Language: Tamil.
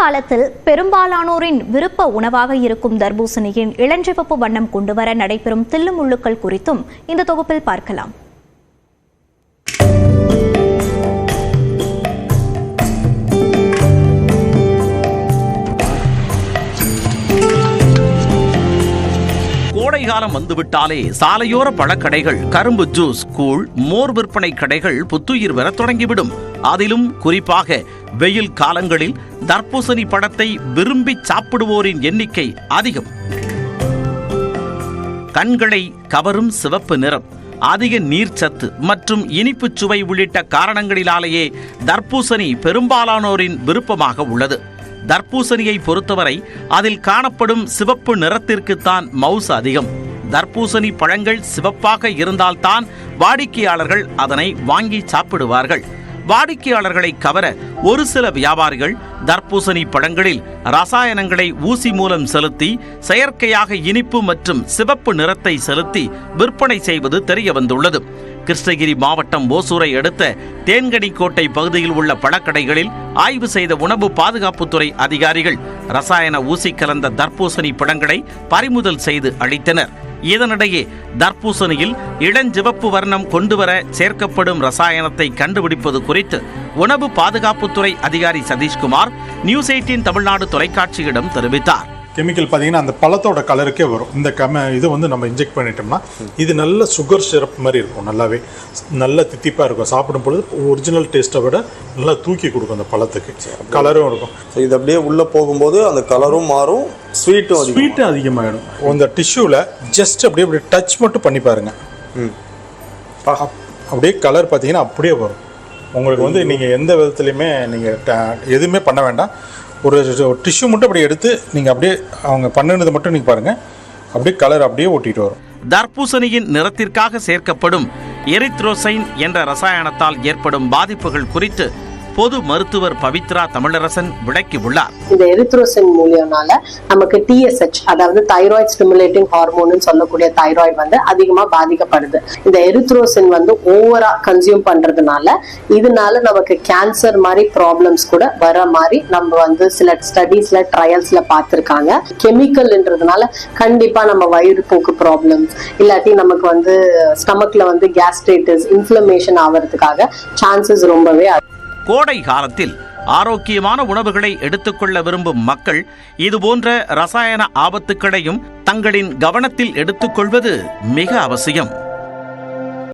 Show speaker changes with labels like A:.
A: காலத்தில் பெரும்பாலானோரின் விருப்ப உணவாக இருக்கும் தர்பூசணியின் இளஞ்சிவப்பு வண்ணம் கொண்டுவர நடைபெறும் தில்லுமுள்ளுக்கள் குறித்தும் இந்த தொகுப்பில் பார்க்கலாம்.
B: கோடை காலம் வந்துவிட்டாலே சாலையோர பழக்கடைகள் கரும்பு ஜூஸ் கூழ் மோர் விற்பனை கடைகள் புத்துயிர் பெற தொடங்கிவிடும். அதிலும் குறிப்பாக வெயில் காலங்களில் தர்பூசணி பழத்தை விரும்பி சாப்பிடுவோரின் எண்ணிக்கை அதிகம். கண்களை கவரும் சிவப்பு நிறம் அதிக நீர்ச்சத்து மற்றும் இனிப்புச் சுவை உள்ளிட்ட காரணங்களினாலேயே தர்பூசணி பெரும்பாலானோரின் விருப்பமாக உள்ளது. தர்பூசணியை பொறுத்தவரை அதில் காணப்படும் சிவப்பு நிறத்திற்குத்தான் மவுஸ் அதிகம். தர்பூசணி பழங்கள் சிவப்பாக இருந்தால்தான் வாடிக்கையாளர்கள் அதனை வாங்கி சாப்பிடுவார்கள். வாடிக்கையாளர்களை கவர ஒரு சில வியாபாரிகள் தர்பூசணி பழங்களில் ரசாயனங்களை ஊசி மூலம் செலுத்தி செயற்கையாக இனிப்பு மற்றும் சிவப்பு நிறத்தை செலுத்தி விற்பனை செய்வது தெரிய வந்துள்ளது கிருஷ்ணகிரி மாவட்டம் ஓசூரை அடுத்த தேன்கனிக்கோட்டை பகுதியில் உள்ள பழக்கடைகளில் ஆய்வு செய்த உணவு பாதுகாப்புத்துறை அதிகாரிகள் ரசாயன ஊசி கலந்த தர்பூசணி பழங்களை பறிமுதல் செய்து அளித்தனர். இதனிடையே தர்பூசணியில் இளஞ்சிவப்பு வர்ணம் கொண்டுவர சேர்க்கப்படும் ரசாயனத்தை கண்டுபிடிப்பது குறித்து உணவு பாதுகாப்புத்துறை அதிகாரி சதீஷ்குமார் நியூஸ் எயிட்டின் தமிழ்நாடு தொலைக்காட்சியிடம் தெரிவித்தார்.
C: கெமிக்கல் பார்த்தீங்கன்னா அந்த பழத்தோட கலருக்கே வரும். இந்த கம இது வந்து நம்ம இன்ஜெக்ட் பண்ணிட்டோம்னா இது நல்ல சுகர் சிரப் மாதிரி இருக்கும் நல்லாவே. நல்ல தித்திப்பாக இருக்கும். சாப்பிடும் பொழுது ஒரிஜினல் டேஸ்ட்டை விட நல்லா தூக்கி கொடுக்கும் அந்த பழத்துக்கு. கலரும் இருக்கும்.
D: இது அப்படியே உள்ளே போகும்போது அந்த கலரும் மாறும் ஸ்வீட்டும் அதிகம்
C: ஸ்வீட்டு அதிகமாகிடும் அந்த டிஷ்யூவில் ஜஸ்ட் அப்படியே அப்படியே டச் மட்டும் பண்ணி பாருங்க.
D: ம்.
C: அப்- அப்படியே கலர் பார்த்தீங்கன்னா அப்படியே வரும். உங்களுக்கு வந்து நீங்கள் எந்த விதத்துலையுமே நீங்கள் எதுவுமே பண்ண வேண்டாம். ஒரு டிஷ்யூ மட்டும் அப்படியே எடுத்து நீங்கள் அப்படியே அவங்க பண்ணினதை மட்டும் நீங்கள் பாருங்கள் அப்படியே கலர் அப்படியே ஒட்டிட்டு வரும்.
B: தர்பூசணியின் நிறத்திற்காக சேர்க்கப்படும் எரித்ரோசைன் என்ற ரசாயனத்தால் ஏற்படும் பாதிப்புகள் குறித்து பொது மருத்துவர் பவித்ரா தமிழரசன் விளக்கியுள்ளார்
E: இந்த எரித்ரோசின் மூலியம்னால நமக்கு டிஎஸ்ஹெச் அதாவது தைராய்டு ஸ்டிமுலேட்டிங் ஹார்மோன் சொல்லக்கூடிய தைராய்டு வந்து அதிகமா பாதிக்கப்படுது. இந்த எரித்ரோசின் வந்து ஓவரா கன்சியூம் பண்றதுனால இதனால நமக்கு கேன்சர் மாதிரி ப்ராப்ளம்ஸ் கூட வர மாதிரி நம்ம வந்து சில ஸ்டடீஸ்ல ட்ரையல்ஸ்ல பார்த்துருக்காங்க. கெமிக்கல்ன்றதுனால கண்டிப்பா நம்ம வயிறு போக்கு ப்ராப்ளம்ஸ் இல்லாட்டி நமக்கு வந்து ஸ்டமக்ல வந்து கேஸ்ட்ரைட்டிஸ் இன்ஃப்ளமேஷன் ஆகிறதுக்காக சான்சஸ் ரொம்பவே
B: கோடை காலத்தில் ஆரோக்கியமான உணவுகளை எடுத்துக்கொள்ள விரும்பும் மக்கள் இதுபோன்ற ரசாயன ஆபத்துக்களையும் தங்களின் கவனத்தில் எடுத்துக்கொள்வது மிக அவசியம்.